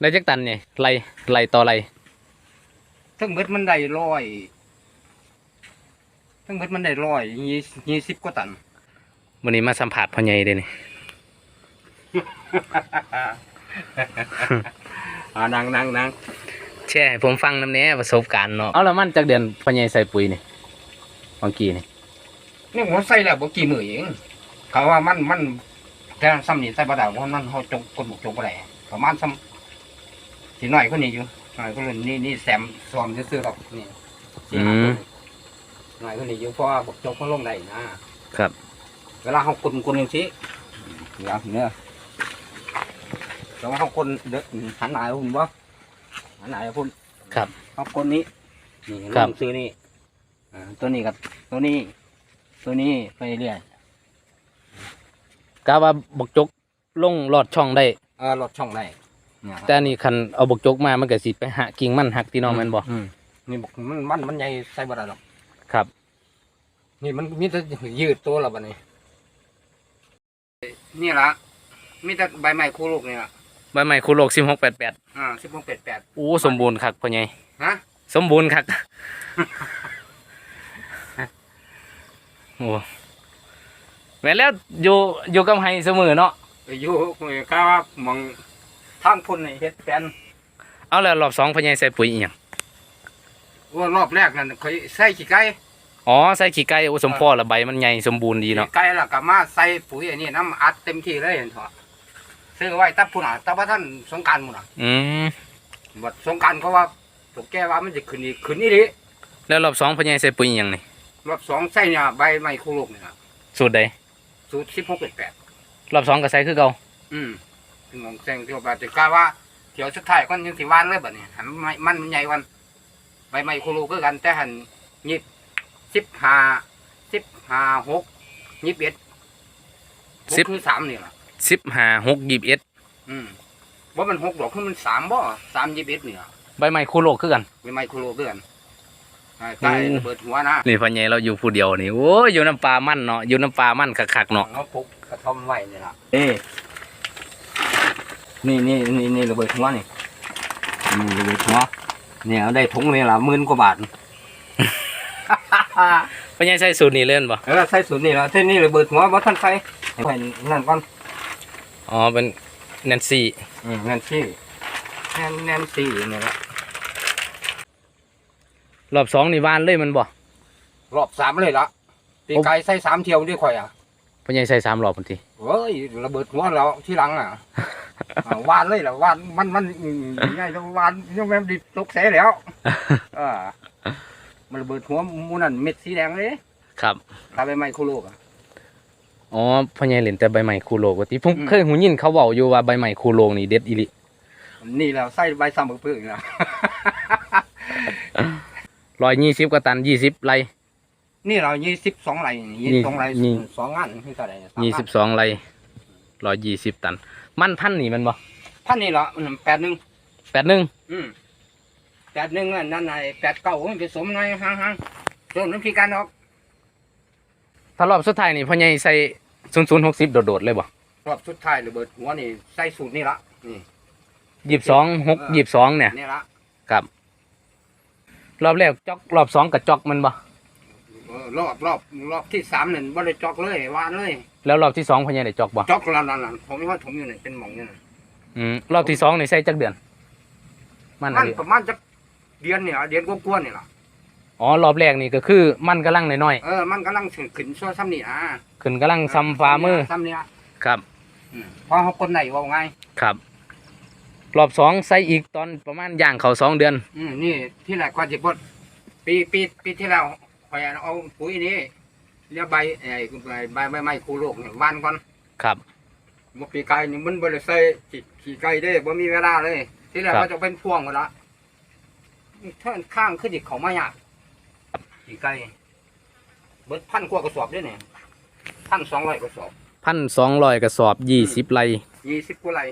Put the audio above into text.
ได้จักตันเนี่ยไรไรต่อไรทั้งเบิดมันได้ร้อยทั้งเบิดมันได้ร้อยยี่ยี่สิบกว่าตันวันนี้มาสัมผัสพ่อใหญ่เด้นี่ อ่านั่งนั่งนั่งแช่ให้ผมฟังน้ำแหน่ประสบการณ์เนาะเอาแล้วมันจากเดือนพ่อใหญ่ใส่ปุ๋ยนี่บางกีนี่นี่ผมใส่แล้วบ่กี่มือเองเขาว่ามันมันแค่ซ้ำนี่ใส่บ่ได้เพราะมันเขาจงคนบุกจงบ่ได้ประมาณซ้ำ สิหน่อยคนนี้อยู่หน่อยคนนี้นี่นี่แซมซ้อมซื่อๆหรอกนี่สี่ห้าคนหน่อยคนนี้อยู่เพราะว่าบุกจงเขาลงได้นะครับ เวลาเขาคนคนอย่างนี้เดี๋ยวเนี่ยแต่ว่าเขาคนเด็กหันหน้าให้ผมบ่หันหน้าให้ผมครับเขาคนนี้นี่ลครับงซื้อนี่อ่าตัวนี้กับตัวนี้ ตัวนี้ไปเรื่อยกะว่าบกจกลงลอดช่องได้เออลดช่องได้ เนี่ยครับแต่อันนี่คันเอาบกจกมามันก็สิไปหากิ่งมันหักที่น้องแม่นบ่อืมนี่บอกมันมันมันใหญ่ใส่บ่ได้หรอกครับ นี่มันมีแต่ยืดตัวแล้วบัดนี้นี่ละมีแต่ใบไม้คู่ลูกนี่ละใบไม้คูโลก1688อ่าสิบหกเป็ดแปดโอ้สมบูรณ์คักพ่อใหญ่ฮะสมบูรณ์คัก โอ้แม่นแล้วอยู่อยู่กับไห้เสมอเนาะ ไปอยู่ก็ว่ามอง ทางพุ่นนี่เฮ็ดแปลนเอาแล้วรอบสองพ่อใหญ่ใส่ปุ๋ยอีหยังว่ารอบแรกนั่นเคยใส่ขี้ไก่อ๋อใส่ขี้ไก่โอ้สมพอละใบมันใหญ่สมบูรณ์ดีเนาะขี้ไก่แล้วก็มาใส่ปุ๋ยอันนี้น้ำอัดเต็มที่เลยเห็นเถอะซื้อไว้ตับพุ่นอะตับว่าท่านสงกรารมุ่นอะอืมบัดสงกรารเขาว่าถูกแก้ว่ามันจะขึ้นอีกขึ้นนี่ดิแล้วรอบสองพ่อใหญ่ใส่ปุ๋ยอีหยังนี่รอบสองใส่เนี่ยใบไม้คู่ลูกนี่นะสูตรใดสูตรสิบหกเป็ดแปดรอบสองก็ใส่คือเก่าอืม ถึงของแซงที่ว่าจะกล้าว่าเดี๋ยวสุดท้ายก็ยังสิวานเลยบัดนี้หันไม้มันมันใหญ่กวันใบไม้คู่ลูกคือกันแต่หันยิบสิบห้าสิบห้าหกยิบเอ็ดหกคือสามนี่ล่ะสิบห้าหกยี่สิบเอ็ดอืมว่ามันหกดอกคือมันสามบ่สามยิบเอ็ดนี่ล่ะใบไม้คูโลกคือกันใบไม้คู่ลูกคือกันอ่าใต้ระเบิดหัวนะนี่พ่อใหญ่เราอยู่ผู้เดียวนี่โอ้ยอยู่น้ำปลามันเนาะอยู่น้ำปลามันคักๆเนาะเขาปลุกกระท่อมไว้นี่ล่ะเอ้ นี่นี่นี่นี่ระเบิดหัวนี่นี่ระเบิดหัวเนี่ยเอาได้ถุงนี่ล่ะหมื่นกว่าบาทพ่อใหญ่ใส่สูตรนี้เล่นบ่เออใส่สูตรนี่แล้วเท่นี่ระเบิดหัวบ่ทันใส่ให้นั่นก่อนอ๋อเป็นแนนซี่อืมนั่นซี่แน่นแน่นซี่นี่ละรอบสองนี่วานเลยมันบ่รอบสามเลยละตีไก่ใส่สามเที่ยวด้วยข่อยอะ พ่อใหญ่ใส่สามรอบพันทีเฮ้ยระเบิดหัวแล้วที่หลังอะ อ่าวานเลยล่ะวานมันมันอืมง่ายจังวานยังแม่นดิตกเสแล้วเออมันระเบิดหัวหมูนั่นเม็ดสีแดงเลยครับตาใบไม้คู่โลกอะอ๋อพ่อใหญ่เล่นแต่ใบไม้คูโลกว่าติผมอืมเคยหูยินเขาเว้าอยู่ว่าใบไม้คูโลกนี่เด็ดอีหลินี่แล้วใส่ใบซ้ำบักพึ่งนะร้อยยี่สิบกว่าตันยี่สิบไร นี่เรายี่สิบสองไรยี่สิบสองไรนี่ สองงานที่เท่าไหร่สามยี่งานสิบสองไรร้อยยี่สิบตัน มันพันนี่แมันบ่ท่านนี่ละมันแปดหนึ่งแปดหนึ่งอืมแปดหนึ่งนั่นนั่นไอ้แปดเก้ามันผสมหน่อยห่างๆส่วนน้ำพริกกันออกถ้ารอบสุดท้ายนี่พ่อใหญ่ใส่ศูนย์ศูนย์หกสิบโดดๆเลยบ่รอบสุดท้ายระเบิดหัวนี่ใส่สูตรนี่ละนี่ ยี่สิบสองหกยี่สิบสองเนี่ย นี่ละ รอบแรกจอกรอบสองกับจอกมันบ่เออ รอบรอบรอบที่สามนั่นบ่ได้จอกเลยวานเลยแล้วรอบที่สองพ่อใหญ่ได้จอกบ่จอกละนั่นนั่นผมว่าผมอยู่นี่เป็นหมองนี่นะอืมรอบที่สองนี่ใส่จักเดือน มันมัอะนไรประมาณจะเดือนเนี่ยเดือนกว่าๆนี่ล่ะอ๋อรอบแรกนี่ก็คือมันกำลังน้อยเออมันกำลังขึ้นชั่วซ้ำนี่อะๆขึ้นกำลังซ้ำฟ้ามือซ้ำเนี่ยครับ อืมพอเขาคนไหนว่าไงครับ รอบสองใส่อีกตอนประมาณย่างเขาสองเดือน อืมนี่ที่แรกก่อนสิบดปีปีปีที่แล้วค อยเอาปุ๋ยนี้เรียกใบไอ้ใบใบใบไม้คูโลกเนี่ยวานก่อนครับบ่ปีไก่นี่มันบ่ได้ใส่ขี้ขี้ไก่เด้บ่มีเวลาเลย ที่แรกครับก็จะเป็นพวงหมดละท่านข้างขึ้นอีกเขามายากขี้ไก่เบิดพันกว่ากระสอบเด้วยเนี่ยพันสองร้อยกระสอบพันสองร้อยกระสอบยี่สิบไรยี่สิบกว่าไร